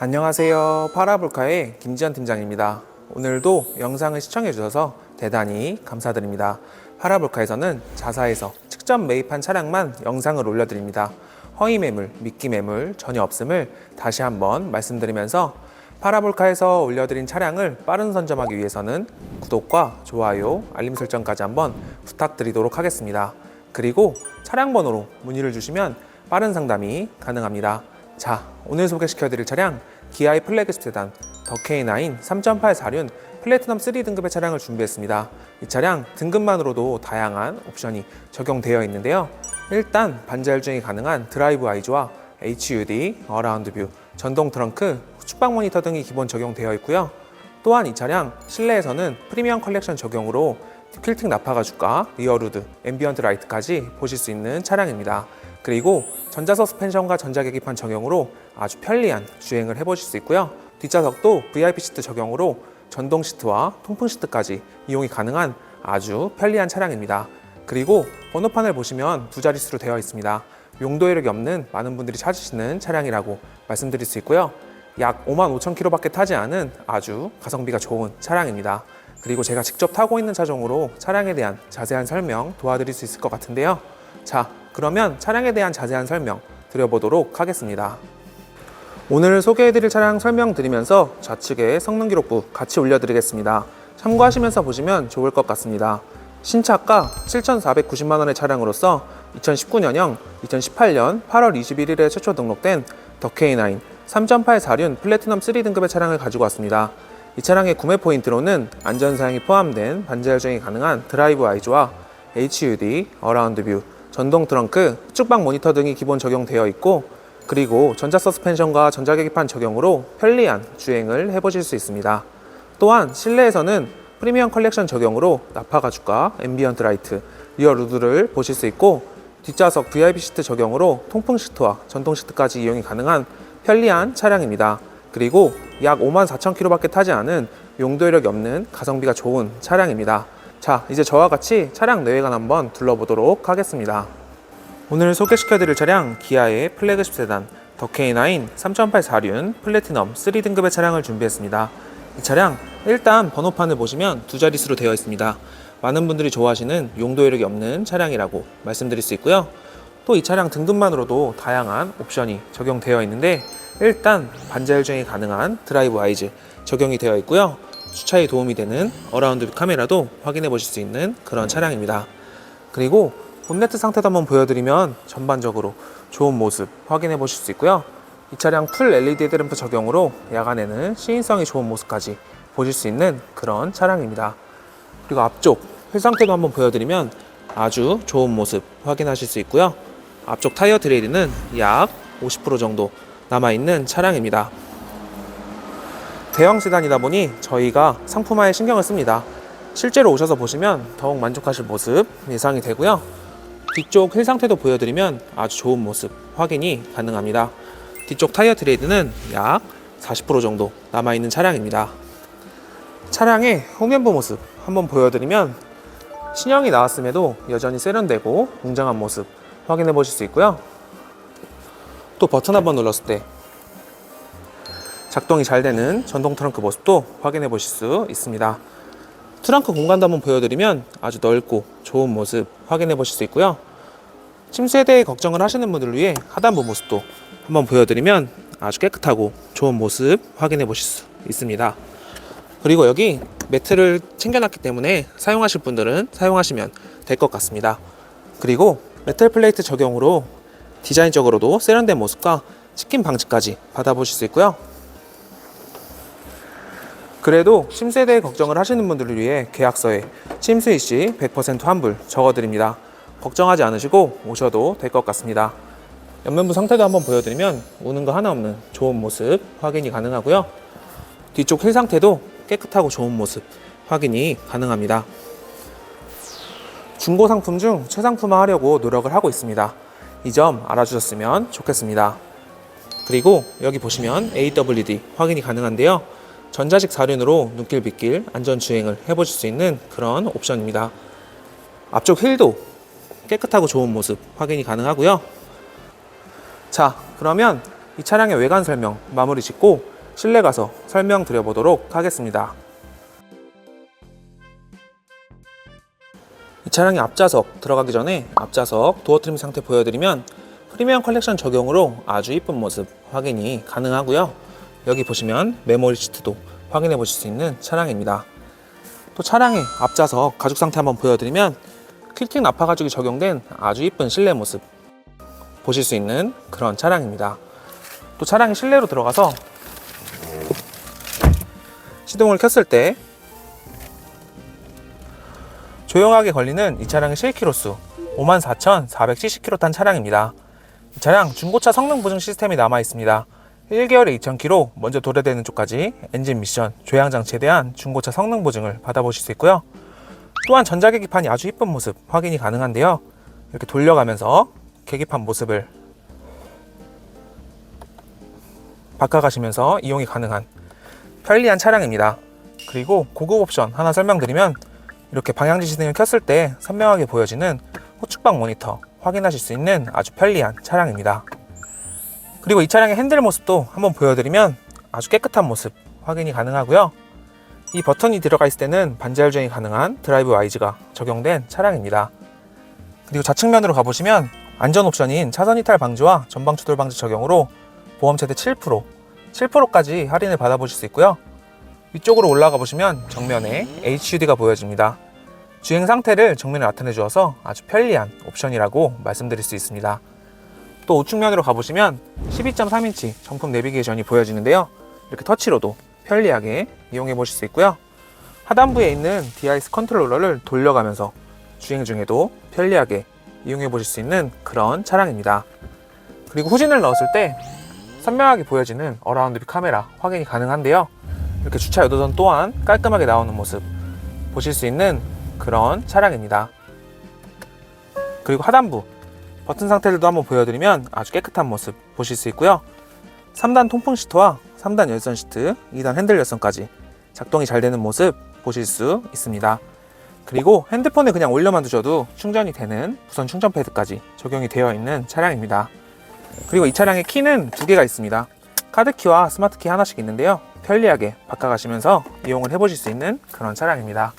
안녕하세요. 파라볼카의 김지현 팀장입니다. 오늘도 영상을 시청해 주셔서 대단히 감사드립니다. 파라볼카에서는 자사에서 직접 매입한 차량만 영상을 올려드립니다. 허위 매물, 미끼 매물 전혀 없음을 다시 한번 말씀드리면서 파라볼카에서 올려드린 차량을 빠른 선점하기 위해서는 구독과 좋아요, 알림 설정까지 한번 부탁드리도록 하겠습니다. 그리고 차량 번호로 문의를 주시면 빠른 상담이 가능합니다. 자, 오늘 소개시켜드릴 차량 기아의 플래그십 세단 더 K9 3.8 4륜 플래티넘 3 등급의 차량을 준비했습니다. 이 차량 등급만으로도 다양한 옵션이 적용되어 있는데요. 일단 반자율 주행이 가능한 드라이브 아이즈와 HUD, 어라운드 뷰, 전동 트렁크, 후측방 모니터 등이 기본 적용되어 있고요. 또한 이 차량 실내에서는 프리미엄 컬렉션 적용으로 퀼팅 나파가 주가, 리어루드, 앰비언트 라이트까지 보실 수 있는 차량입니다. 그리고 전자 서스펜션과 전자 계기판 적용으로 아주 편리한 주행을 해보실 수 있고요. 뒷좌석도 VIP 시트 적용으로 전동 시트와 통풍 시트까지 이용이 가능한 아주 편리한 차량입니다. 그리고 번호판을 보시면 두 자릿수로 되어 있습니다. 용도 이력이 없는 많은 분들이 찾으시는 차량이라고 말씀드릴 수 있고요. 약 5만 5천 킬로밖에 타지 않은 아주 가성비가 좋은 차량입니다. 그리고 제가 직접 타고 있는 차종으로 차량에 대한 자세한 설명 도와드릴 수 있을 것 같은데요. 자, 그러면 차량에 대한 자세한 설명 드려보도록 하겠습니다. 오늘 소개해드릴 차량 설명드리면서 좌측에 성능 기록부 같이 올려드리겠습니다. 참고하시면서 보시면 좋을 것 같습니다. 신차가 7,490만 원의 차량으로서 2019년형 2018년 8월 21일에 최초 등록된 더 K9 3.8 4륜 플래티넘 3 등급의 차량을 가지고 왔습니다. 이 차량의 구매 포인트로는 안전사양이 포함된 반자율 주행이 가능한 드라이브 아이즈와 HUD, 어라운드 뷰, 전동 트렁크, 후측방 모니터 등이 기본 적용되어 있고 그리고 전자 서스펜션과 전자 계기판 적용으로 편리한 주행을 해보실 수 있습니다. 또한 실내에서는 프리미엄 컬렉션 적용으로 나파 가죽과 앰비언트 라이트, 리어 루드를 보실 수 있고 뒷좌석 VIP 시트 적용으로 통풍 시트와 전동 시트까지 이용이 가능한 편리한 차량입니다. 그리고 약 5만 4천 킬로밖에 타지 않은 용도 이력이 없는 가성비가 좋은 차량입니다. 자, 이제 저와 같이 차량 내외관 한번 둘러보도록 하겠습니다. 오늘 소개시켜드릴 차량 기아의 플래그십 세단 더 K9 3.8 4륜 플래티넘 3 등급의 차량을 준비했습니다. 이 차량 일단 번호판을 보시면 두 자릿수로 되어 있습니다. 많은 분들이 좋아하시는 용도 이력이 없는 차량이라고 말씀드릴 수 있고요. 또 이 차량 등급만으로도 다양한 옵션이 적용되어 있는데 일단 반자율 주행이 가능한 드라이브 아이즈 적용이 되어 있고요. 주차에 도움이 되는 어라운드 뷰 카메라도 확인해 보실 수 있는 그런 차량입니다. 그리고 본네트 상태도 한번 보여드리면 전반적으로 좋은 모습 확인해 보실 수 있고요. 이 차량 풀 LED 헤드램프 적용으로 야간에는 시인성이 좋은 모습까지 보실 수 있는 그런 차량입니다. 그리고 앞쪽 휠 상태도 한번 보여드리면 아주 좋은 모습 확인하실 수 있고요. 앞쪽 타이어 트레이드는 약50% 정도 남아있는 차량입니다. 대형 세단이다 보니 저희가 상품화에 신경을 씁니다. 실제로 오셔서 보시면 더욱 만족하실 모습 예상이 되고요. 뒤쪽 휠 상태도 보여드리면 아주 좋은 모습 확인이 가능합니다. 뒤쪽 타이어 트레이드는 약 40% 정도 남아있는 차량입니다. 차량의 후면부 모습 한번 보여드리면 신형이 나왔음에도 여전히 세련되고 웅장한 모습 확인해 보실 수 있고요. 또 버튼 한번 눌렀을 때 작동이 잘 되는 전동 트렁크 모습도 확인해 보실 수 있습니다. 트렁크 공간도 한번 보여드리면 아주 넓고 좋은 모습 확인해 보실 수 있고요. 침수에 대해 걱정을 하시는 분들을 위해 하단부 모습도 한번 보여드리면 아주 깨끗하고 좋은 모습 확인해 보실 수 있습니다. 그리고 여기 매트를 챙겨놨기 때문에 사용하실 분들은 사용하시면 될 것 같습니다. 그리고 메탈 플레이트 적용으로 디자인적으로도 세련된 모습과 치킨 방지까지 받아보실 수 있고요. 그래도 대해 걱정을 하시는 분들을 위해 계약서에 침수일 시100% 환불 적어드립니다. 걱정하지 않으시고 오셔도 될 것 같습니다. 옆면부 상태도 한번 보여드리면 우는 거 하나 없는 좋은 모습 확인이 가능하고요. 뒤쪽 휠 상태도 깨끗하고 좋은 모습 확인이 가능합니다. 중고 상품 중 최상품화 하려고 노력을 하고 있습니다. 이 점 알아주셨으면 좋겠습니다. 그리고 여기 보시면 AWD 확인이 가능한데요. 전자식 사륜으로 눈길 빗길 안전 주행을 해보실 수 있는 그런 옵션입니다. 앞쪽 휠도 깨끗하고 좋은 모습 확인이 가능하고요. 자, 그러면 이 차량의 외관 설명 마무리 짓고 실내 가서 설명 드려보도록 하겠습니다. 이 차량의 앞좌석 들어가기 전에 앞좌석 도어 트림 상태 보여드리면 프리미엄 컬렉션 적용으로 아주 이쁜 모습 확인이 가능하고요. 여기 보시면 메모리 시트도 확인해 보실 수 있는 차량입니다. 또 차량의 앞좌석 가죽 상태 한번 보여드리면 퀼팅 나파 가죽이 적용된 아주 이쁜 실내 모습 보실 수 있는 그런 차량입니다. 또 차량이 실내로 들어가서 시동을 켰을 때 조용하게 걸리는 이 차량의 실키로수 54,470km 탄 차량입니다. 이 차량 중고차 성능 보증 시스템이 남아 있습니다. 1개월에 2,000km 먼저 도래되는 쪽까지 엔진 미션, 조향 장치에 대한 중고차 성능 보증을 받아보실 수 있고요. 또한 전자 계 기판이 아주 이쁜 모습 확인이 가능한데요. 이렇게 돌려가면서 계기판 모습을 바꿔가시면서 이용이 가능한 편리한 차량입니다. 그리고 고급 옵션 하나 설명드리면 이렇게 방향 지 시등을 켰을 때 선명하게 보여지는 후측방 모니터 확인하실 수 있는 아주 편리한 차량입니다. 그리고 이 차량의 핸들 모습도 한번 보여드리면 아주 깨끗한 모습 확인이 가능하고요. 이 버튼이 들어가 있을 때는 반자율 주행이 가능한 드라이브 와이즈가 적용된 차량입니다. 그리고 좌측면으로 가보시면 안전 옵션인 차선 이탈 방지와 전방 추돌 방지 적용으로 보험 최대 7%, 7%까지 할인을 받아보실 수 있고요. 위쪽으로 올라가 보시면 정면에 HUD가 보여집니다. 주행 상태를 정면에 나타내 주어서 아주 편리한 옵션이라고 말씀드릴 수 있습니다. 또 우측면으로 가보시면 12.3인치 정품 내비게이션이 보여지는데요. 이렇게 터치로도 편리하게 이용해 보실 수 있고요. 하단부에 있는 DIS 컨트롤러를 돌려가면서 주행 중에도 편리하게 이용해 보실 수 있는 그런 차량입니다. 그리고 후진을 넣었을 때 선명하게 보여지는 어라운드 뷰 카메라 확인이 가능한데요. 이렇게 주차 요도선 또한 깔끔하게 나오는 모습 보실 수 있는 그런 차량입니다. 그리고 하단부 버튼 상태들도 한번 보여드리면 아주 깨끗한 모습 보실 수 있고요. 3단 통풍 시트와 3단 열선 시트, 2단 핸들 열선까지 작동이 잘 되는 모습 보실 수 있습니다. 그리고 핸드폰에 그냥 올려만 두셔도 충전이 되는 무선 충전 패드까지 적용이 되어 있는 차량입니다. 그리고 이 차량의 키는 두 개가 있습니다. 카드키와 스마트키 하나씩 있는데요. 편리하게 바꿔가시면서 이용을 해보실 수 있는 그런 차량입니다.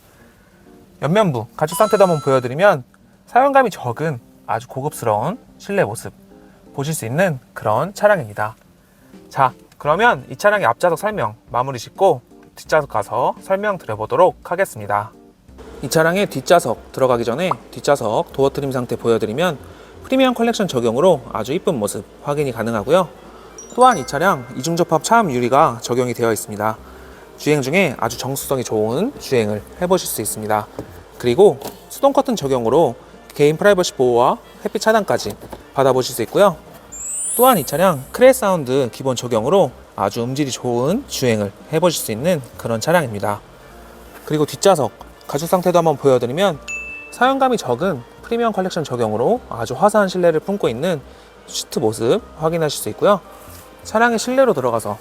옆면부 가죽 상태도 한번 보여드리면 사용감이 적은 아주 고급스러운 실내 모습 보실 수 있는 그런 차량입니다. 자, 그러면 이 차량의 앞좌석 설명 마무리 짓고 뒷좌석 가서 설명 드려보도록 하겠습니다. 이 차량의 뒷좌석 들어가기 전에 뒷좌석 도어 트림 상태 보여드리면 프리미엄 컬렉션 적용으로 아주 이쁜 모습 확인이 가능하고요. 또한 이 차량 이중 접합 차음 유리가 적용이 되어 있습니다. 주행 중에 아주 정수성이 좋은 주행을 해보실 수 있습니다. 그리고 수동 커튼 적용으로 개인 프라이버시 보호와 햇빛 차단까지 받아보실 수 있고요. 또한 이 차량 크레 사운드 기본 적용으로 아주 음질이 좋은 주행을 해보실 수 있는 그런 차량입니다. 그리고 뒷좌석 가죽 상태도 한번 보여드리면 사용감이 적은 프리미엄 컬렉션 적용으로 아주 화사한 실내를 품고 있는 시트 모습 확인하실 수 있고요. 차량의 실내로 들어가서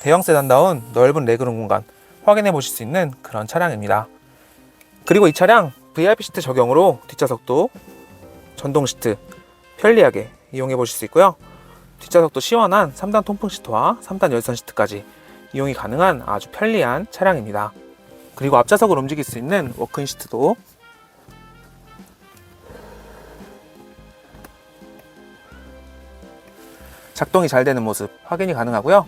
대형 세단다운 넓은 레그룸 공간 확인해 보실 수 있는 그런 차량입니다. 그리고 이 차량 VIP 시트 적용으로 뒷좌석도 전동 시트 편리하게 이용해 보실 수 있고요. 뒷좌석도 시원한 3단 통풍 시트와 3단 열선 시트까지 이용이 가능한 아주 편리한 차량입니다. 그리고 앞좌석을 움직일 수 있는 워크인 시트도 작동이 잘 되는 모습 확인이 가능하고요.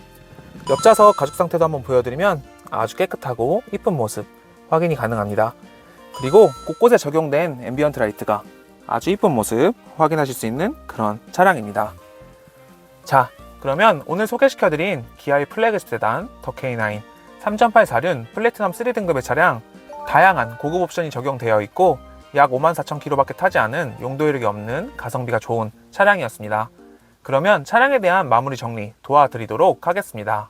옆좌석 가죽 상태도 한번 보여드리면 아주 깨끗하고 이쁜 모습 확인이 가능합니다. 그리고 곳곳에 적용된 앰비언트 라이트가 아주 이쁜 모습 확인하실 수 있는 그런 차량입니다. 자, 그러면 오늘 소개시켜드린 기아의 플래그 세단 더 K9 3.8 사륜 플래티넘 3 등급의 차량 다양한 고급 옵션이 적용되어 있고 약 54,000km밖에 타지 않은 용도 이력이 없는 가성비가 좋은 차량이었습니다. 그러면 차량에 대한 마무리 정리 도와드리도록 하겠습니다.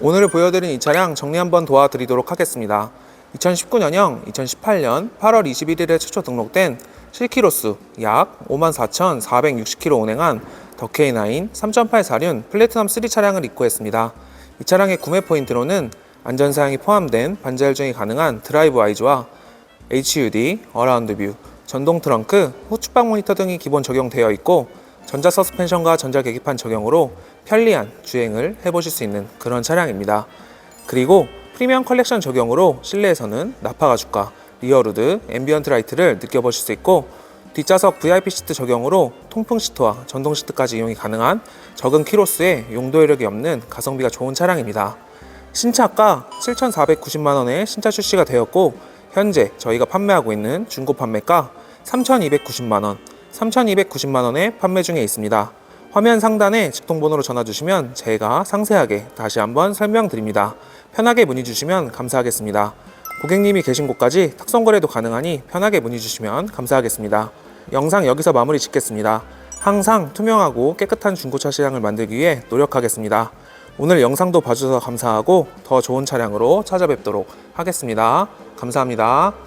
오늘 보여드린 이 차량 정리 한번 도와드리도록 하겠습니다. 2019년형 2018년 8월 21일에 최초 등록된 실키로수 약 54,460km 운행한 더 K9 3.8사륜 플래티넘 3 차량을 입고했습니다. 이 차량의 구매 포인트로는 안전사양이 포함된 반자율 주행이 가능한 드라이브 와이즈와 HUD, 어라운드 뷰, 전동 트렁크, 후측방 모니터 등이 기본 적용되어 있고 전자 서스펜션과 전자 계기판 적용으로 편리한 주행을 해보실 수 있는 그런 차량입니다. 그리고 프리미엄 컬렉션 적용으로 실내에서는 나파 가죽과 리어루드, 앰비언트 라이트를 느껴보실 수 있고 뒷좌석 VIP 시트 적용으로 통풍 시트와 전동 시트까지 이용이 가능한 적은 키로수에 용도 이력이 없는 가성비가 좋은 차량입니다. 신차가 7,490만 원에 신차 출시가 되었고 현재 저희가 판매하고 있는 중고 판매가 3,290만 원, 3,290만 원에 판매 중에 있습니다. 화면 상단에 직통번호로 전화 주시면 제가 상세하게 다시 한번 설명드립니다. 편하게 문의 주시면 감사하겠습니다. 고객님이 계신 곳까지 탁송 거래도 가능하니 편하게 문의 주시면 감사하겠습니다. 영상 여기서 마무리 짓겠습니다. 항상 투명하고 깨끗한 중고차 시장을 만들기 위해 노력하겠습니다. 오늘 영상도 봐주셔서 감사하고 더 좋은 차량으로 찾아뵙도록 하겠습니다. 감사합니다.